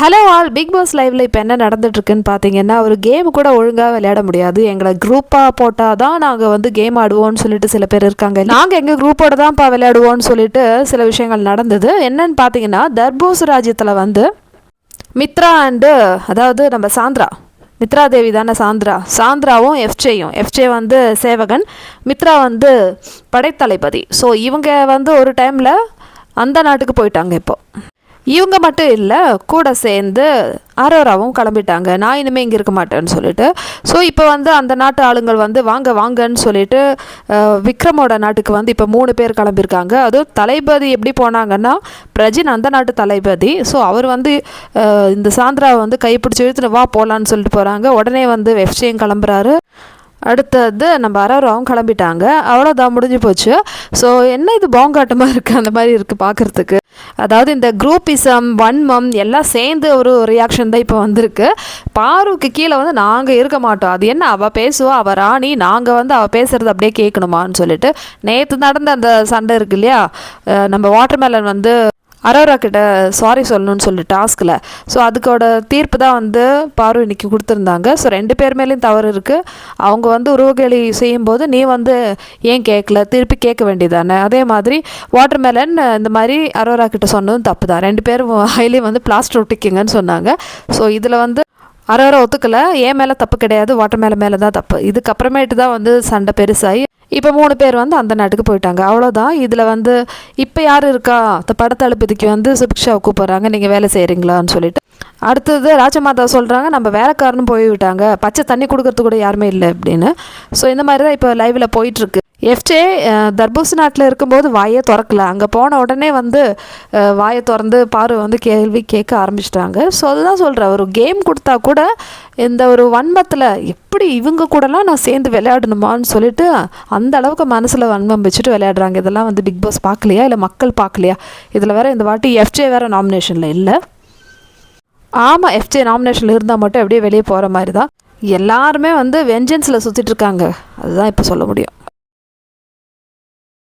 Hello all big pass லைவ்ல இப்போ என்ன நடந்துட்டுருக்குன்னு பார்த்தீங்கன்னா ஒரு கேம் கூட ஒழுங்காக விளையாட முடியாது. எங்களை குரூப்பாக போட்டால் தான் நாங்கள் வந்து கேம் ஆடுவோம்னு சொல்லிட்டு சில பேர் இருக்காங்க. நாங்கள் எங்கள் குரூப்போட தான்ப்பா விளையாடுவோம்னு சொல்லிட்டு சில விஷயங்கள் நடந்தது. என்னன்னு பார்த்தீங்கன்னா தர்பூஸ் ராஜ்யத்தில் வந்து மித்ரா அண்டு அதாவது நம்ம சாந்திரா மித்ரா தேவி தானே சாந்திரா சாந்திராவும் எஃப்ஜேயும். எஃப்ஜே வந்து சேவகன் மித்ரா வந்து படைத்தளபதி. ஸோ இவங்க வந்து ஒரு டைமில் அந்த நாட்டுக்கு போயிட்டாங்க இப்போது இவங்க மட்டும் இல்லை கூட சேர்ந்து அரோராவும் கிளம்பிட்டாங்க. நான் இனிமேல் இங்கே இருக்க மாட்டேன்னு சொல்லிட்டு. ஸோ இப்போ வந்து அந்த நாட்டு ஆளுங்கள் வந்து வாங்க வாங்கன்னு சொல்லிட்டு விக்ரமோட நாட்டுக்கு வந்து இப்போ மூணு பேர் கிளம்பியிருக்காங்க அதுவும் தளபதி எப்படி போனாங்கன்னா பிரஜின் அந்த நாட்டு தளபதி. ஸோ அவர் வந்து இந்த சாந்திராவை வந்து கைப்பிடிச்சி இழுத்துட்டு வா போகலான்னு சொல்லிட்டு போகிறாங்க உடனே வந்து வெஃப்சியும் கிளம்புறாரு. அடுத்தது நம்ம அரோராவும் கிளம்பிட்டாங்க. அவ்வளோதான் முடிஞ்சு போச்சு. ஸோ என்ன இது பாங்காட்டமாக இருக்குது அந்த மாதிரி இருக்குது பார்க்குறதுக்கு அதாவது இந்த குரூப்பிசம் வன்மம் எல்லாம் சேர்ந்து ஒரு ரியாக்ஷன் தான் இப்போ வந்திருக்கு. பாருக்கு கீழே வந்து நாங்கள் இருக்க மாட்டோம். அது என்ன? அவள் பேசுவா அவள் ராணி நாங்கள் வந்து அவள் பேசுகிறது அப்படியே கேட்கணுமான்னு சொல்லிட்டு நேற்று நடந்த அந்த சண்டை இருக்கு இல்லையா? நம்ம வாட்டர்மேலன் வந்து அரோரா கிட்ட சாரி சொல்லணும்னு சொல்லி டாஸ்கில் ஸோ அதுக்கோட தீர்ப்பு தான் வந்து பாரு இன்னைக்கு கொடுத்துருந்தாங்க. ஸோ ரெண்டு பேர் மேலேயும் தவறு இருக்குது அவங்க வந்து உருவகேலி செய்யும்போது நீ வந்து ஏன் கேட்கல திருப்பி கேட்க வேண்டியதானே அதே மாதிரி வாட்டர் மெலன் இந்த மாதிரி அரோரா கிட்ட சொன்னதும் தப்பு தான் ரெண்டு பேரும் ஹைலி வந்து பிளாஸ்டர் ஒட்டிக்கிங்கன்னு சொன்னாங்க. ஸோ இதில் வந்து அரோரா ஒத்துக்கலை. ஏன் மேலே தப்பு கிடையாது? வாட்டர் மேலே மேலே தான் தப்பு. இதுக்கப்புறமேட்டு தான் வந்து சண்டை பெருசாகி இப்போ மூணு பேர் வந்து அந்த நாட்டுக்கு போயிட்டாங்க. அவ்வளோதான் இதில் வந்து இப்போ யார் இருக்கா? இந்த படத்தளபதிக்கு வந்து சுபிக்ஷாவை கூப்பிட்றாங்க. நீங்கள் வேலை செய்கிறீங்களான்னு சொல்லிட்டு. அடுத்தது ராஜமாதா சொல்கிறாங்க நம்ம வேலைக்காரனும் போய்விட்டாங்க பச்சை தண்ணி கொடுக்கறது கூட யாருமே இல்லை அப்படின்னு. ஸோ இந்த மாதிரி தான் இப்போ லைவில் போயிட்டுருக்கு. எஃப்ஜே தர்பூசி நாட்டில் இருக்கும்போது வாயே திறக்கல. அங்கே போன உடனே வந்து வாயை திறந்து பாரு வந்து கேள்வி கேட்க ஆரம்பிச்சிட்டாங்க. ஸோ அதுதான் சொல்கிறேன் ஒரு கேம் கொடுத்தா கூட இந்த ஒரு வன்மத்தில் எப்படி இவங்க கூடலாம் நான் சேர்ந்து விளையாடணுமான்னு சொல்லிட்டு அந்த அளவுக்கு மனசில் வன்மம் வச்சுட்டு விளையாடுறாங்க. இதெல்லாம் வந்து பிக் பாஸ் பார்க்கலையா? இல்லை மக்கள் பார்க்கலையா? இதில் வேற இந்த வாட்டி எஃப்ஜே வேறு நாமினேஷனில் இல்லை. ஆமாம் எஃப்ஜே நாமினேஷனில் இருந்தால் மட்டும் அப்படியே வெளியே போகிற மாதிரி தான் எல்லாருமே வந்து வெஞ்சன்ஸில் சுற்றிட்டு இருக்காங்க. அதுதான் இப்போ சொல்ல முடியும்.